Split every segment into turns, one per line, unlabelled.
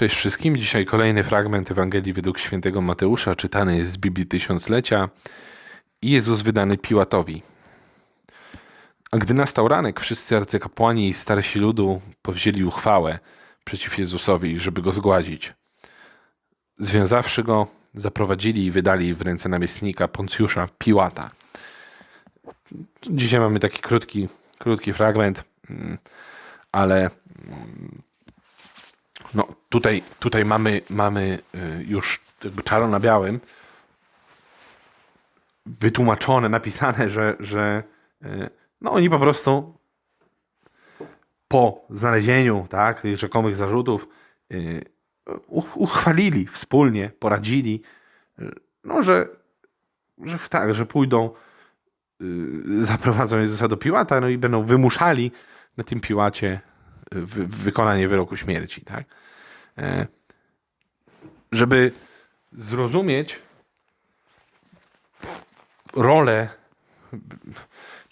Cześć wszystkim. Dzisiaj kolejny fragment Ewangelii według świętego Mateusza, czytany jest z Biblii Tysiąclecia. Jezus wydany Piłatowi. A gdy nastał ranek, wszyscy arcykapłani i starsi ludu powzięli uchwałę przeciw Jezusowi, żeby go zgładzić. Związawszy go, zaprowadzili i wydali w ręce namiestnika Poncjusza Piłata. Dzisiaj mamy taki krótki, krótki fragment, mm, ale mm, no, tutaj, tutaj mamy, mamy y, już jakby czarno na białym wytłumaczone, napisane, że, że y, no, oni po prostu po znalezieniu tak, tych rzekomych zarzutów y, uchwalili wspólnie, poradzili, no, że, że tak, że pójdą, zaprowadzą Jezusa do Piłata, no i będą wymuszali na tym Piłacie wykonanie wyroku śmierci. Tak? E, żeby zrozumieć rolę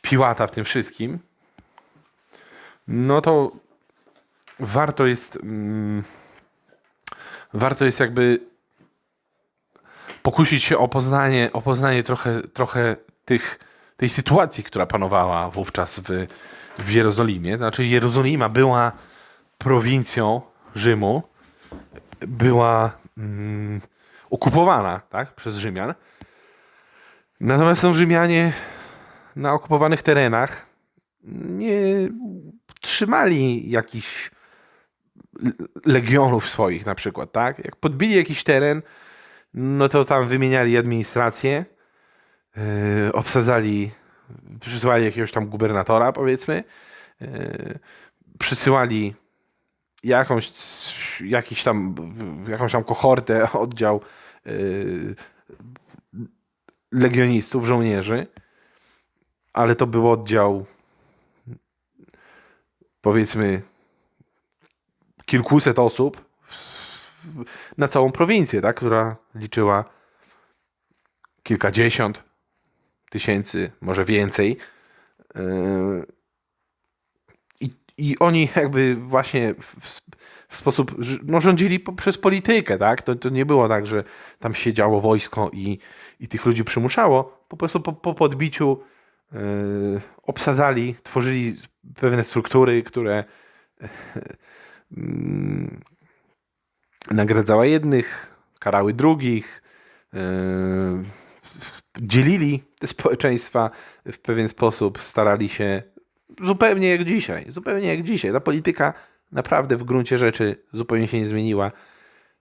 Piłata w tym wszystkim, no to warto jest mm, warto jest jakby pokusić się o poznanie, o poznanie trochę, trochę tych, tej sytuacji, która panowała wówczas w, w Jerozolimie. Znaczy Jerozolima była prowincją Rzymu, była mm, okupowana tak, przez Rzymian. Natomiast są Rzymianie na okupowanych terenach nie trzymali jakichś legionów swoich na przykład, tak? Jak podbili jakiś teren, no to tam wymieniali administrację, yy, obsadzali, przysyłali jakiegoś tam gubernatora, powiedzmy, yy, przysyłali jakąś, jakiś tam, jakąś tam kohortę, oddział yy, legionistów, żołnierzy, ale to był oddział powiedzmy kilkuset osób na całą prowincję, tak, która liczyła kilkadziesiąt tysięcy, może więcej. Yy, i oni jakby właśnie w, w sposób, no rządzili przez politykę, tak? To, to nie było tak, że tam siedziało wojsko i, i tych ludzi przymuszało. Po prostu po, po podbiciu yy, obsadzali, tworzyli pewne struktury, które yy, nagradzały jednych, karały drugich, yy, dzielili te społeczeństwa w pewien sposób, starali się zupełnie jak dzisiaj. Zupełnie jak dzisiaj. Ta polityka naprawdę w gruncie rzeczy zupełnie się nie zmieniła.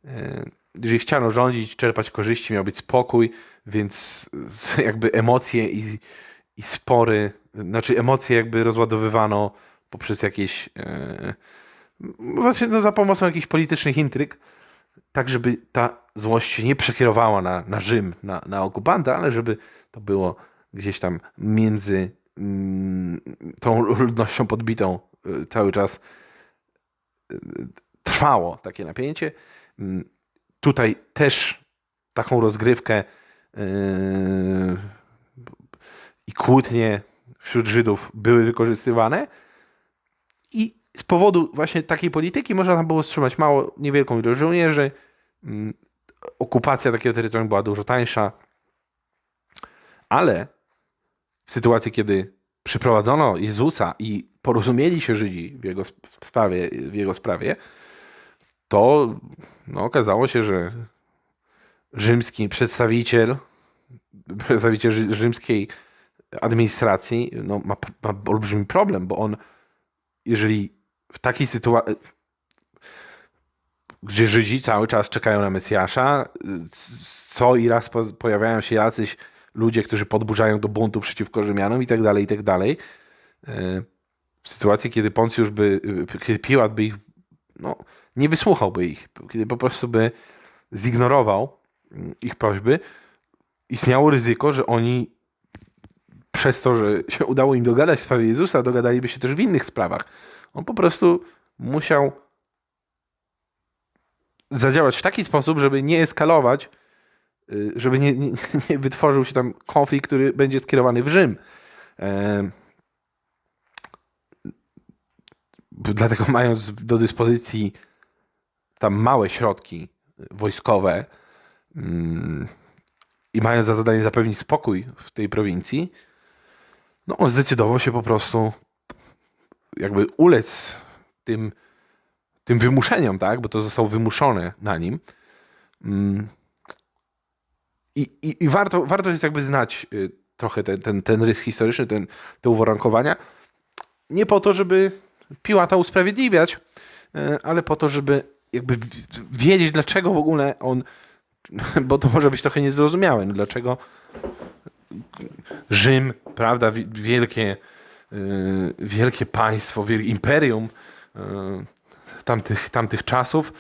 E, jeżeli chciano rządzić, czerpać korzyści, miał być spokój, więc jakby emocje i, i spory, znaczy emocje jakby rozładowywano poprzez jakieś e, właśnie no, za pomocą jakichś politycznych intryg, tak żeby ta złość się nie przekierowała na, na Rzym, na, na okupanta, ale żeby to było gdzieś tam między Mm, tą ludnością podbitą y, cały czas y, trwało takie napięcie. Mm, tutaj też taką rozgrywkę y, i kłótnie wśród Żydów były wykorzystywane i z powodu właśnie takiej polityki można tam było wstrzymać mało, niewielką ilość żołnierzy. Mm, okupacja takiego terytorium była dużo tańsza, ale w sytuacji, kiedy przyprowadzono Jezusa i porozumieli się Żydzi w jego sprawie, w jego sprawie to no, okazało się, że rzymski przedstawiciel, przedstawiciel rzymskiej administracji no, ma, ma olbrzymi problem, bo on, jeżeli w takiej sytuacji, gdzie Żydzi cały czas czekają na Mesjasza, co i raz pojawiają się jacyś ludzie, którzy podburzają do buntu przeciwko Rzymianom i tak dalej, i tak dalej. E, w sytuacji, kiedy Poncjusz by, kiedy Piłat by ich, no, nie wysłuchałby ich, kiedy po prostu by zignorował mm, ich prośby, istniało ryzyko, że oni przez to, że się udało im dogadać w sprawie Jezusa, dogadaliby się też w innych sprawach. On po prostu musiał zadziałać w taki sposób, żeby nie eskalować Y, żeby nie, nie, nie, wytworzył się tam konflikt, który będzie skierowany w Rzym. Dlatego mając do dyspozycji tam małe środki wojskowe mm, i mają za zadanie zapewnić spokój w tej prowincji, no on zdecydował się po prostu jakby ulec tym, tym wymuszeniom, tak? Bo to zostało wymuszone na nim. Mm. I, i, i warto, warto jest jakby znać y, trochę ten, ten, ten rys historyczny, ten, te uwarunkowania. Nie po to, żeby Piłata usprawiedliwiać, y, ale po to, żeby jakby wiedzieć, dlaczego w ogóle on, bo to może być trochę niezrozumiałe, no dlaczego Rzym, prawda, wi- wielkie, wielkie państwo, wielkie imperium y, tamtych, tamtych czasów,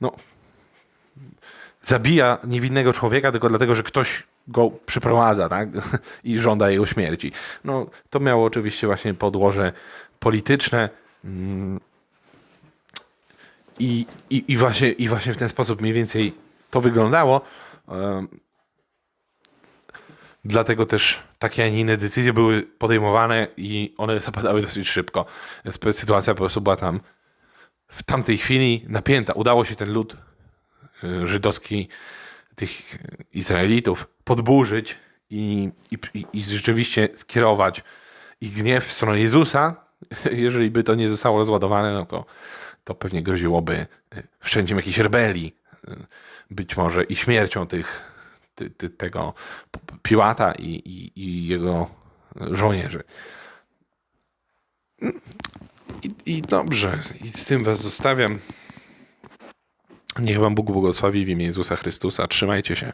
no, zabija niewinnego człowieka tylko dlatego, że ktoś go przyprowadza, tak? I żąda jego śmierci. No, to miało oczywiście właśnie podłoże polityczne. mm, I, i, i, właśnie, I właśnie w ten sposób mniej więcej to wyglądało. Dlatego też takie, a nie inne decyzje były podejmowane i one zapadały dosyć szybko. Więc Sytuacja po prostu była tam w tamtej chwili napięta. Udało się ten lud y, żydowski, tych Izraelitów podburzyć i, i, i- i rzeczywiście skierować ich gniew w stronę Jezusa. Jeżeli by to nie zostało rozładowane, no to, to pewnie groziłoby y, wszędzie jakiejś rebelii, y, być może i śmiercią tych, ty, ty, tego Piłata i, i, i jego żołnierzy. I, I dobrze, i z tym was zostawiam. Niech wam Bóg błogosławi w imię Jezusa Chrystusa. Trzymajcie się.